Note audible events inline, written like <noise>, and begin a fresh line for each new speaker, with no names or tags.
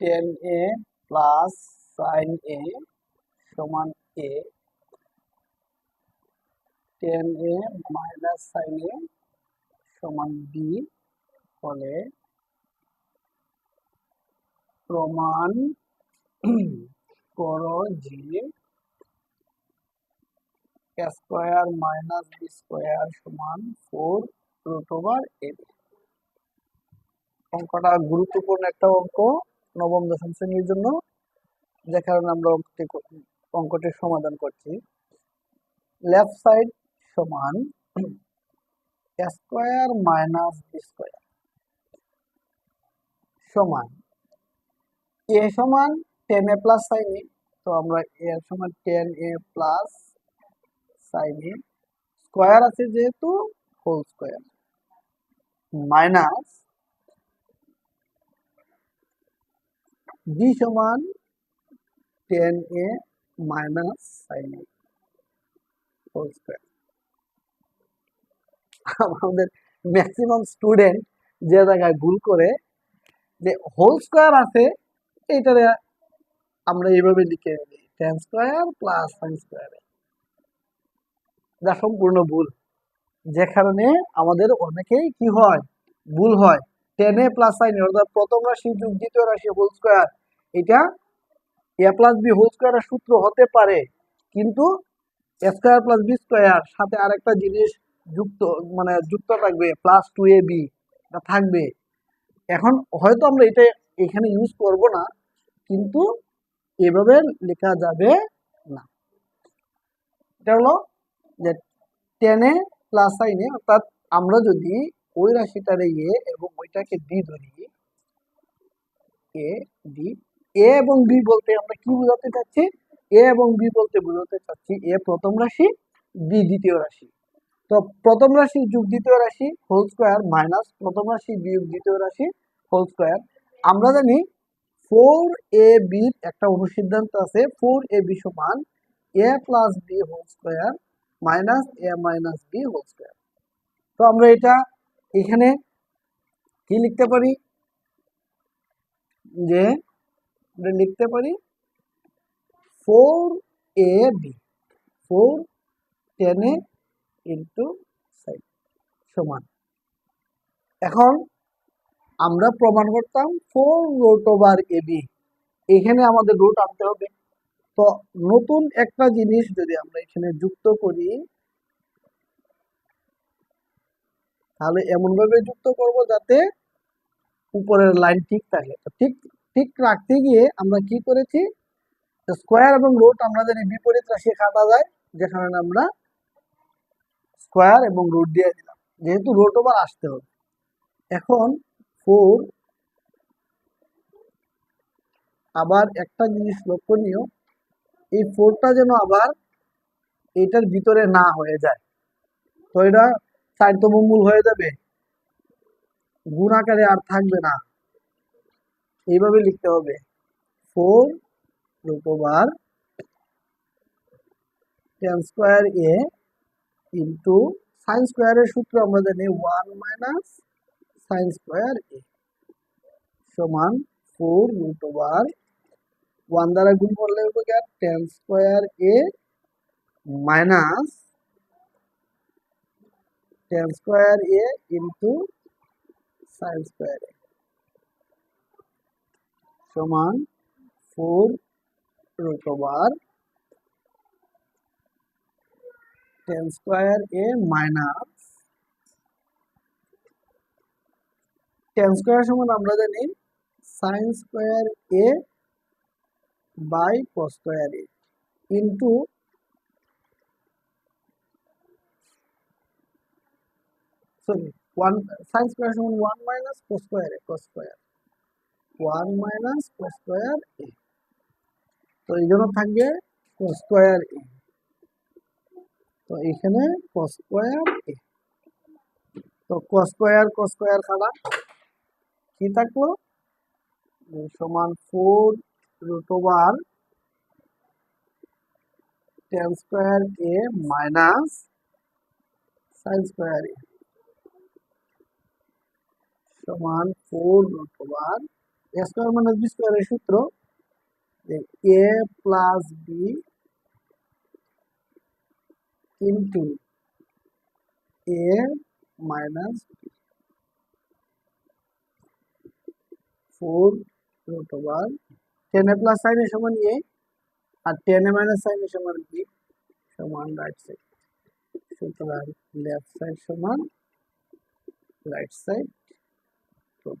Tan A plus sine A সমান A tan A minus sine A সমান B হলে প্রমাণ করো যে স্কোয়ার মাইনাস বি স্কোয়ার সমান ফোর রুট ওভার এ অঙ্কটা গুরুত্বপূর্ণ একটা অঙ্ক। নবম দশম শ্রেণির জন্য, যে কারণে আমরা অঙ্কটি অঙ্কটির সমাধান করছি। লেফট সাইড সমান <clears throat> স্কোয়ার মাইনাস বি স্কোয়ার সমান এ সমান ten a plus sine a. তো আমরা এ এর সমান ten a plus sine a square আছে যেহেতু হোল স্কোয়ার। মাইনাস বি সমান ten a minus sine a whole square আমাদের ম্যাক্সিমাম স্টুডেন্ট যে জায়গায় ভুল করে যে হোল স্কোয়ার আছে, এইটারে আমরা এইভাবে লিখে দিই tan square plus sine square যা সম্পূর্ণ ভুল। যে কারণে আমাদের অনেকেই কি হয়? ভুল হয়। টেন এ প্লাস সাইন অর্থাৎ প্রথম রাশি যোগ দ্বিতীয় রাশি হোল স্কোয়ার এটা এ প্লাস বি হোল স্কোয়ারের সূত্র হতে পারে, কিন্তু A square plus B square সাথে আরেকটা জিনিস যুক্ত মানে যুক্ত থাকবে প্লাস টু এ বি থাকবে। এখন হয়তো আমরা এটা এখানে ইউজ করব না, কিন্তু এভাবে লেখা যাবে না। এটা হলো যে টেনে প্লাস সাইনে অর্থাৎ আমরা যদি ওই রাশিটারে এ এবং ওইটাকে বি ধরি। এ বি এ এবং বি বলতে আমরা কি বোঝাতে চাচ্ছি? এ এবং বি বলতে বোঝাতে চাচ্ছি এ প্রথম রাশি, বি দ্বিতীয় রাশি। তো প্রথম রাশি যোগ দ্বিতীয় রাশি হোল স্কোয়ার মাইনাস প্রথম রাশি বিয়োগ দ্বিতীয় রাশি হোল স্কোয়ার আমরা জানি ফোর এ বির একটা অনুসিদ্ধান্ত আছে ফোর এ বি সমান A plus B whole square minus A minus B whole square তো আমরা এটা এখানে কি লিখতে পারি? যে লিখতে পারি? Four A B four tan A into side সমান। এখন আমরা প্রমাণ করতাম four root over A B এখানে আমাদের রুট আনতে হবে। তো নতুন একটা জিনিস যদি আমরা এখানে যুক্ত করি, তাহলে এমনভাবে যুক্ত করব যাতে উপরের লাইন ঠিক থাকে। তো ঠিক ঠিক রাখতে গিয়ে আমরা কি করেছি? স্কোয়ার এবং রুট আমরা জানি বিপরীত রাশি কাটা যায়, যেখানে আমরা স্কোয়ার এবং রুট দিয়ে দিলাম। যেহেতু রুট ওভার আসতে হবে। এখন ফোর আবার একটা জিনিস লক্ষণীয়, এই ফোরটা যেন আবার এটার ভিতরে না হয়ে যায়। তো এটা চারতম মূল হয়ে যাবে। গুণ আকারে আর থাকবে না। এইভাবে লিখতে হবে। Four root over tan square A into sine স্কোয়ারের সূত্র আমরা জানি one minus sine square A সমান ফোর রুট ওভার ওয়ান দ্বারা গুণ করলে হবে tan square A minus tan square A into sine square A সমান four root over tan square A minus tan square সমান আমরা জানি sine square A by cos square A into sorry one sine square সমান one minus cos square A cos square one minus cos square A তো এই জন্য থাকবে কস square A তো এখানে কস স্কোয়ার এ তো কস স্কোয়ার কস স্কোয়ার খাড়া কি থাকল সমান four root over tan square A minus sine square A সমান four root over A square minus B স্কোয়ারের সূত্র A plus B into A minus four root over tan A plus sine A সমান A R tan A minus sine A সমান B সমান right side সুতরাং left side সমান right side root